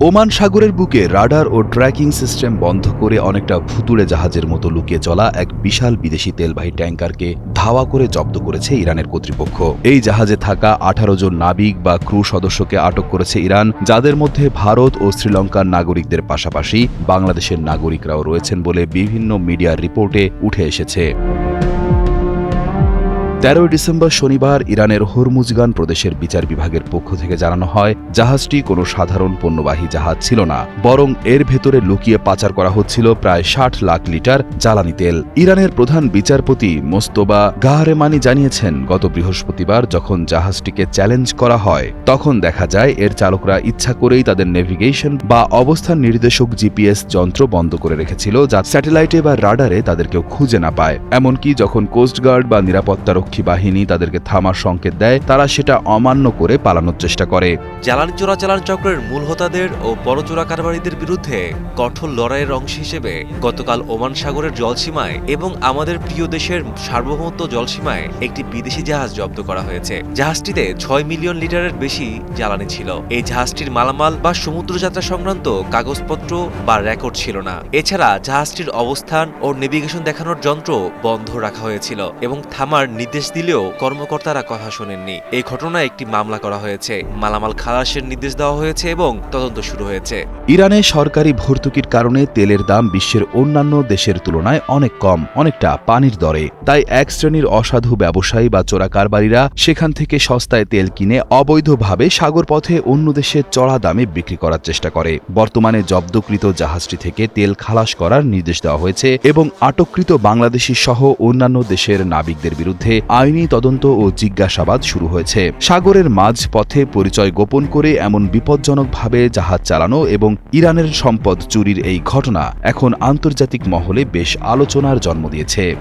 Oman সাগরের বুকে radar ও tracking system বন্ধ করে অনেকটা ভুতুড়ে জাহাজের মতো লুকিয়ে চলা এক বিশাল বিদেশি তেলবাহী ট্যাঙ্কারকে ধাওয়া করে জব্দ করেছে ইরানের কর্তৃপক্ষ। এই জাহাজে থাকা আঠারো জন নাবিক বা ক্রু সদস্যকে আটক করেছে ইরান, যাদের মধ্যে ভারত ও শ্রীলঙ্কার নাগরিকদের পাশাপাশি বাংলাদেশের নাগরিকরাও রয়েছেন বলে বিভিন্ন মিডিয়ার রিপোর্টে উঠে এসেছে। তেরোই ডিসেম্বর শনিবার ইরানের হরমুজগান প্রদেশের বিচার বিভাগের পক্ষ থেকে জানানো হয়, জাহাজটি কোনো সাধারণ পণ্যবাহী জাহাজ ছিল না, বরং এর ভেতরে লুকিয়ে পাচার করা হচ্ছিল প্রায় ষাট লাখ লিটার জ্বালানি তেল। ইরানের প্রধান বিচারপতি মোস্তবা গাহারেমানি জানিয়েছেন, গত বৃহস্পতিবার যখন জাহাজটিকে চ্যালেঞ্জ করা হয়, তখন দেখা যায় এর চালকরা ইচ্ছা করেই তাদের নেভিগেশন বা অবস্থান নির্দেশক জিপিএস যন্ত্র বন্ধ করে রেখেছিল যা স্যাটেলাইটে বা রাডারে তাদের কেউ খুঁজে না পায়। এমনকি যখন কোস্টগার্ড বা নিরাপত্তারক্ষী বাহিনী তাদেরকে থামার সংকেত দেয়, তারা সেটা অমান্য করে পালানোর চেষ্টা করে। জ্বালানি চোরাচালান চক্রের মূল হোতাদের ও বড় চোরা কারবারিদের বিরুদ্ধে কঠোর লড়াইয়ের অংশ হিসেবে গতকাল ওমান সাগরের জলসীমায় এবং আমাদের প্রিয় দেশের সার্বভৌমত্ব জলসীমায় একটি বিদেশি জাহাজ জব্দ করা হয়েছে। জাহাজটিতে ছয় মিলিয়ন লিটারের বেশি জ্বালানি ছিল। এই জাহাজটির মালামাল বা সমুদ্রযাত্রা সংক্রান্ত কাগজপত্র বা রেকর্ড ছিল না। এছাড়া জাহাজটির অবস্থান ও নেভিগেশন দেখানোর যন্ত্র বন্ধ রাখা হয়েছিল এবং থামার নির্দেশ দিলেও কর্মকর্তারা কথা শোনেননি। এই ঘটনায় একটি মামলা করা হয়েছে। মালামাল খালাসের নির্দেশ দেওয়া হয়েছে এবং তদন্ত শুরু হয়েছে। ইরানে সরকারি ভর্তুকির কারণে তেলের দাম বিশ্বের অন্যান্য দেশের তুলনায় অনেক কম, অনেকটা পানির দরে। তাই এক শ্রেণির অসাধু ব্যবসায়ী বা চোরা কারবারিরা সেখান থেকে সস্তায় তেল কিনে অবৈধভাবে সাগরপথে অন্য দেশে চড়া দামে বিক্রি করার চেষ্টা করে। বর্তমানে জব্দকৃত জাহাজটি থেকে তেল খালাস করার নির্দেশ দেওয়া হয়েছে এবং আটককৃত বাংলাদেশি সহ অন্যান্য দেশের নাবিকদের বিরুদ্ধে আইনি তদন্ত ও জিজ্ঞাসাবাদ শুরু হয়েছে। সাগরের মাঝ পথে পরিচয় গোপন করে এমন বিপজ্জনকভাবে জাহাজ চালানো এবং ইরানের সম্পদ চুরির এই ঘটনা এখন আন্তর্জাতিক মহলে বেশ আলোচনার জন্ম দিয়েছে।